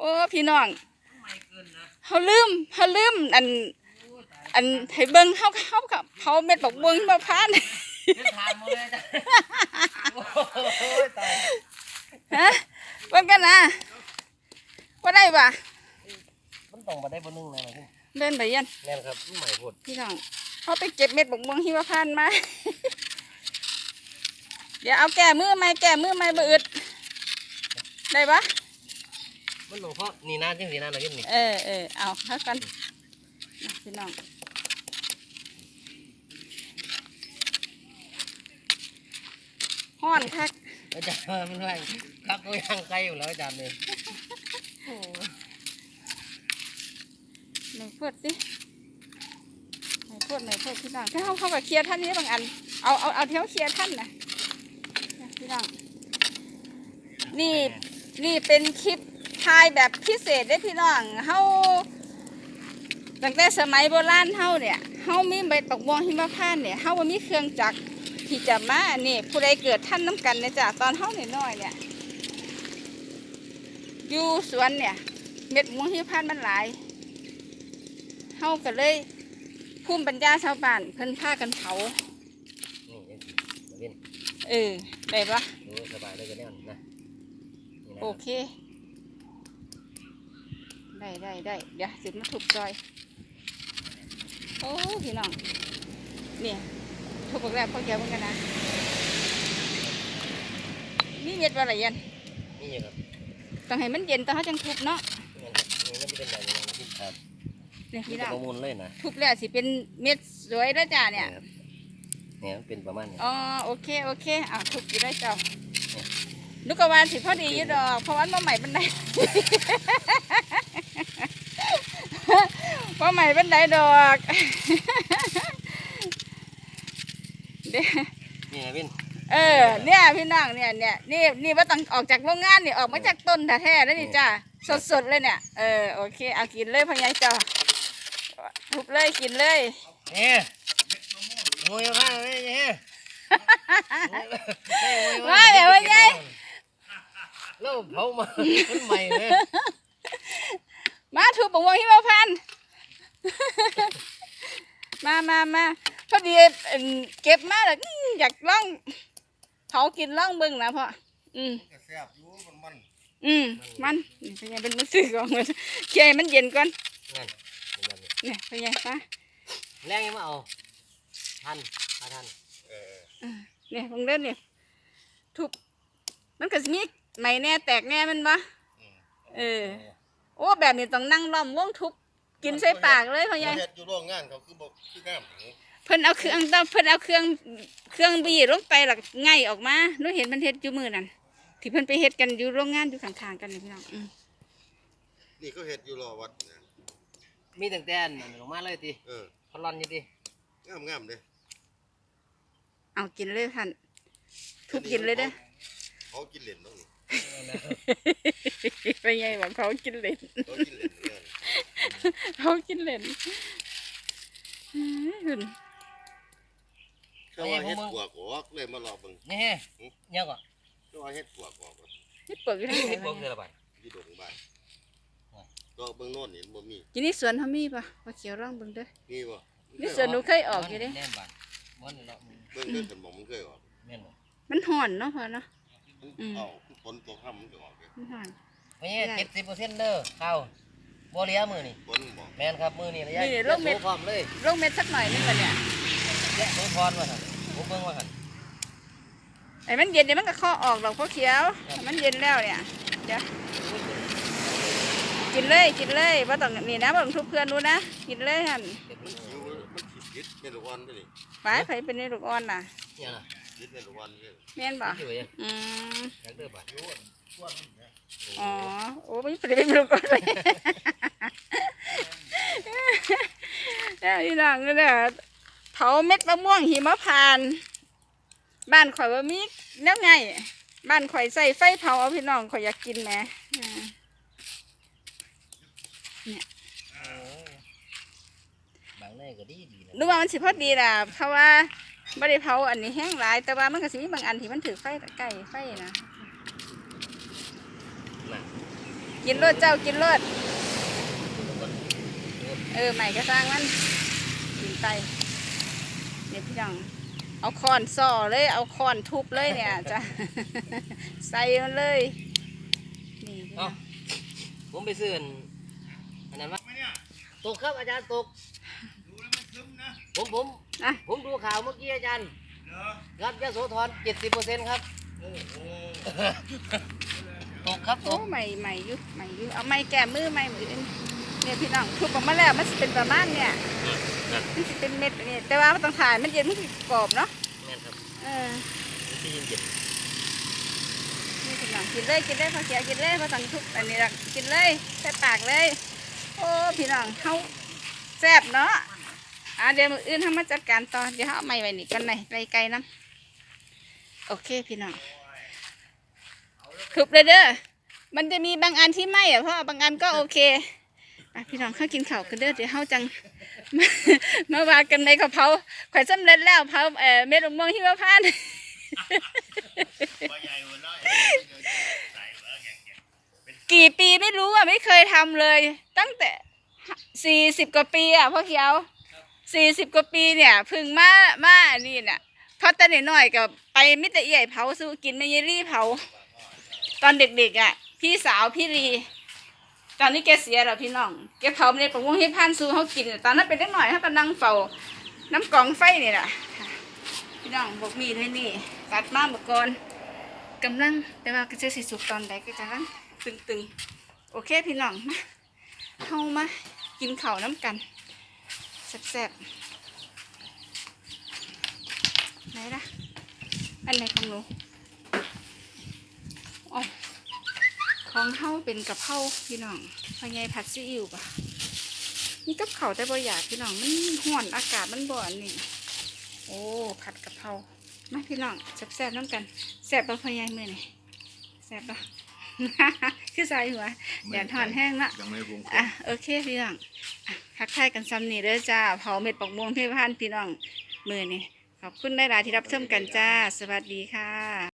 โอ้พี่น้องไม่เกินนะเขาลืมเขาลืมอัน อันให้เบิ่งเฮาเฮากับเผาเม็ดบักเบิ่งมาพานเดี๋ยวถามหมาเลยจ้ะโอ้ยตายฮะเบิ่งกันนะว่าได้ปะมันต้องมาได้บนนึงนะนะพี่เดินไปยันแน่นครับใหม่พูดพี่น้องเขาไปเก็บเม็ดบักเบิ่งหิมพานต์มาเดี๋ยวเอาแก้มือไหมแก้มือไหมบ่อึดได้ปะ มันหลวงพ่อนี่นานจังสีนานนะพี่นี่เออเออเอาเท่ากันนะพี่น้องห้อนคักอาจารย์ว่ามันว่าครับก็ยังไกลอยู่แล้วอาจารย์เลยโอ้ไม่พูดสิไม่พูดไม่พูดพี่น้องถ้าเขาเข้ากับเคลียร์ท่านนี้บางอัน เอาเอาเอาเที่ยวเคลียร์ท่านนะนะพี่น้องนี่นี่เป็นคลิป ถ่ายแบบพิเศษได้อพี่น้องเฮาตั้งแต่สมัยโบราณเฮาเนี่ยเฮามีใบปักม่วงหิมพานต์เนี่ยเฮาบ่มีเครื่องจักรที่จะมานี่ผู้ใดเกิดท่านน้ำกันเนี่ยจ้ะตอนเฮาน้อยๆเนี่ยอยู่สวนเนี่ย เม็ดม่วงหิมพานต์มันหลายเฮาก็เลยภูมิปัญญาชาวบ้านเพิ่นพากันเผานี่ยังสิมาเล่นเออได้ปะดูสบายเลยกันแน่นนะนี่นะโอเค ได้ได้ได้เดี๋ยวสิมาทุบจอย โอ้พี่น้องเนี่ยทุบบอกแล้วพ่อแกเหมือนกันนะนี่เม็ดว่าอะไรยันนี่อยู่ครับต้องให้มันเย็นต้องให้จังทุบเนาะนี่ครับนี่มันเป็นแบบนี้นะพี่ครับเนี่ยนี่พี่เป็น้นองข้อมูลเลยนะทุบแล้วสิเป็นเม็ดสวยแล้วจ้าเนี่ยครับเนี่ยมันเป็นประมาณนี้อ๋อโอเคโอเคอะทุบอยู่ได้เจ้านุกกวานสิพอดีอยู่ดอกเพราะวันมาใหม่บันได มาใหม่บันไดดอกเด้นี่นะพี่เออเนี่ยพี่น้องเนี่ยเนี่ยนี่นี่ว่าต้องออกจากโรงงานนี่ออกมาจากต้นแท้ๆแล้วนี่จ้าสดๆเลยเนี่ยเออโอเคเอากินเลยพ่อใหญ่จ้าทุบเลยกินเลยเนี่ยมวยข้างเลยเนี่ยว่าเดี๋ยวพ่อใหญ่แล้วเผามามันใหม่เลยมาถูกบอกว่าหิมพันต์ มามามาพอดีเอิ่นเก็บมาแล้วอื้ออยากลองเผากินลองเบิ่งนะพ่ออืมก็แซ่บอยู่มันมันอืมมันนี่เป็นไงเป็นมันซื้อของมันเคลียร์ให้มันเย็นก่อนนั่นเป็นแบบนี้เนี่ยเป็นไงมาแรงยังมาเอาทันมาทันเออเนี่ยเบิ่งเด้อเนี่ยทุบมันก็สิมีไหมแน่แตกแน่มันบ่เออโอ้แบบนี้ต้องนั่งล้อมวงทุบ กินใส่ปากเลยพ่อใหญ่เฮ็ดอยู่โรงงานเขาคือบ่คืองามอย่างนี้เพิ่นเอาเครื่องเพิ่นเอาเครื่องเครื่องบีลงไปหลักไงออกมาหนูเห็นมันเฮ็ดอยู่มือนั่นที่เพิ่นไปเฮ็ดกันอยู่โรงงานอยู่ข้างๆกันนี่พี่น้องอืมนี่เขาเฮ็ดอยู่รอวัดนะมีตั้งแต่นั่นลงมาเลยทีเออพลอนอยู่ทีงามงามๆเด้เอากินเลยท่านทุบกินเลยเด้อ เขากินเหรียญตรงนี้ไปไงบอกเขากินเล่นเขากินเหรียญ เนี่ยเขากินเล่นเฮ้ยหุ่นเขาว่าเฮ็ดปวกออกเลยมารอเบิ่งนี่ฮะยังก่อนเขาว่าเฮ็ดปวกออกว่ะนี่เปิดอยู่ทางไหนบอกวะเธอละบาทอยู่ดงบ้านก็เบิ่งโน่นเห็นบ่มีอยู่นี่สวนเขามีปะว่าเขียวร่องเบิ่งเด้อมีบ่นี่สวนหนูเคยออกอยู่เด้แน่นบาทบอนเลาะเบิ่งเด้อคันบ่มันเคยออกแม่นบ่มันห่อนเนาะพอเนาะมันอืมเอาฝนตกห้ามมันก็ออกเด้มันห่อนไม่ใช่เจ็ดสิบเปอร์เซ็นต์เด้อข้าว บ่เหลียมือนี่ฝนบ่แม่นครับมือนี่ระยะนี่เยลอะงเม็ด พร้อมเลยลงเม็ดสักหน่อยนึงก่อนเนี่ยเยอะพรว่าหั่นผมเบิ่งว่าหั่นไอ้มันเย็นเดี๋ยวมันก็เคาะออกดอกเพราะเขียวให้มันเย็นแล้วเนี่ยเดี๋ยวกินเลยกินเลยว่าต้องนี่นะว่าต้องทุบเพื่อนดูนะกินเลยท่านมันหิวมันสิยึดเมลูกอ่อนไปนี่ไปไผเป็นในลูกอ่อนน่ะเนี่ยน่ะ ยึดเมลูกอ่อนเลยแม่นบ่ที่ว่าอืมอยากเด้อบาทอ๋อ โอ้ไม่เป็นลูกอ่อนเลยเนี่ยพี่น้องเนี่ยเผาเม็ดมะม่วงหิมพานต์บ้านข่อยว่ามีแล้วไง บ้านข่อยใส่ไฟเผาเอาพี่น้องข่อยอยากกินแหมอืมบางแน่ก็ดีดีนะนึกว่ามันสิพอดีล่ะเพราะว่า ไม่ได้เผาอันนี้แห้งหลาย แต่ว่ามันก็สิมีบางอันที่มันถือไฟใกล้ไฟนะน่ะกินรสเจ้ากินรสเออใหม่ก็สร้างมันกินไปเนี่ยพี่น้องเอาค้อนซ่อเลยเอาค้อนทุบเลยเนี่ยจ้ะใส่มันเลยนี่พี่น้องผมไปซื้ออันอันนั้นว่าตกครับอาจารย์ตกผมผม อะผมดูข่าวเมื่อกี้อาจารย์ครับยโสธรเจ็ดสิบเปอร์เซ็นต์ครับตกครับตโอ้กใหม่ใหม่อยุใหม่อยุเอาไม้แก้มือใหม่มืออื่นเนี่ยพี่น้องทุบออกมาแล้วมันสิเป็นประมาณเนี่ยมันสิเป็นเม็ดนี่แต่ว่ามันต้องถ่ายมันเย็นมันสิกรอบเนาะแม่นครับเออที่ยินเจ็บนี่พี่น้องกินเลยกินเลยพอเขียวกินเลยพอต้องทุบอันนี้ละกินเลยใส่ปากเลย โอ้พี่น้องเขาแซ่บเนาะ อะเดี๋ยวมืออื่นทำมาจัดการต่อเดี๋ยวเขาเอาไม้ไว้นี่กันหนไรไกลน้ำโอเคพี่น้องทุบเลยเด้อมันจะมีบางอันที่ไม่อะเพราะบางอันก็โอเคอะพี่น้องเข้ากินข้าวกันเด้อเดี๋ยวเขาจังมาว่ากันในกระเพราข่อยสำเร็จแล้วเผาเอ่อเม็ดมะม่วงหิมพานต์กี่ปีไม่รู้อะไม่เคยทำเลย ตั้งแต่สี่สิบกว่าปีอะพ่อเขียว สี่สิบกว่าปีเนี่ยพึ่งมามาอันนี่เนี่ยเพราะตอนหน่อยๆกับไปมิตรใหญ่เผาสู้กินเมยรี่เผา ตอนเด็กๆอะ พี่สาวพี่ลีตอนนี้แกเสียแล้วพี่น้องแกเผาในประมงให้พันสู้เขากินตอนนั้นเป็นเล็กหน่อยเขาก็นั่งเฝ้าน้ำกองไฟนี่แหละพี่น้องบอกมีดให้นี่ตัดมาเมื่อก่อนกำลังแต่ว่าก็จะสิสุกตอนใดก็จะลังตึงๆ โอเคพี่น้องมาเฮามากินข้าวน้ำกัน แซ่บๆไหนล่ะอันไหนของหนูอ๋อของเฮาเป็นกะเพราพี่น้องพะไงผัดซีอิ๊วปะนี่กับข้าแต่บ่อยากพี่น้องมันห้อนอากาศมันบ่อนนี่โอ้ผัดกะเพรามาพี่น้องแซ่บๆน้ำกันแซ่บปะพะไงมือนี่แซ่บปะ คือใส่หัวแดดถอนแห้งละยังไม่ปรุงอะโอเคพี่น้องอะทักทายกันซ้ำนี่เด้อจ้าเผาเม็ดปักม่วงพี่พันธุ์พี่น้องมือนี่ขอบคุณได้หลายๆที่รับชมกันจ้า สวัสดีค่ะ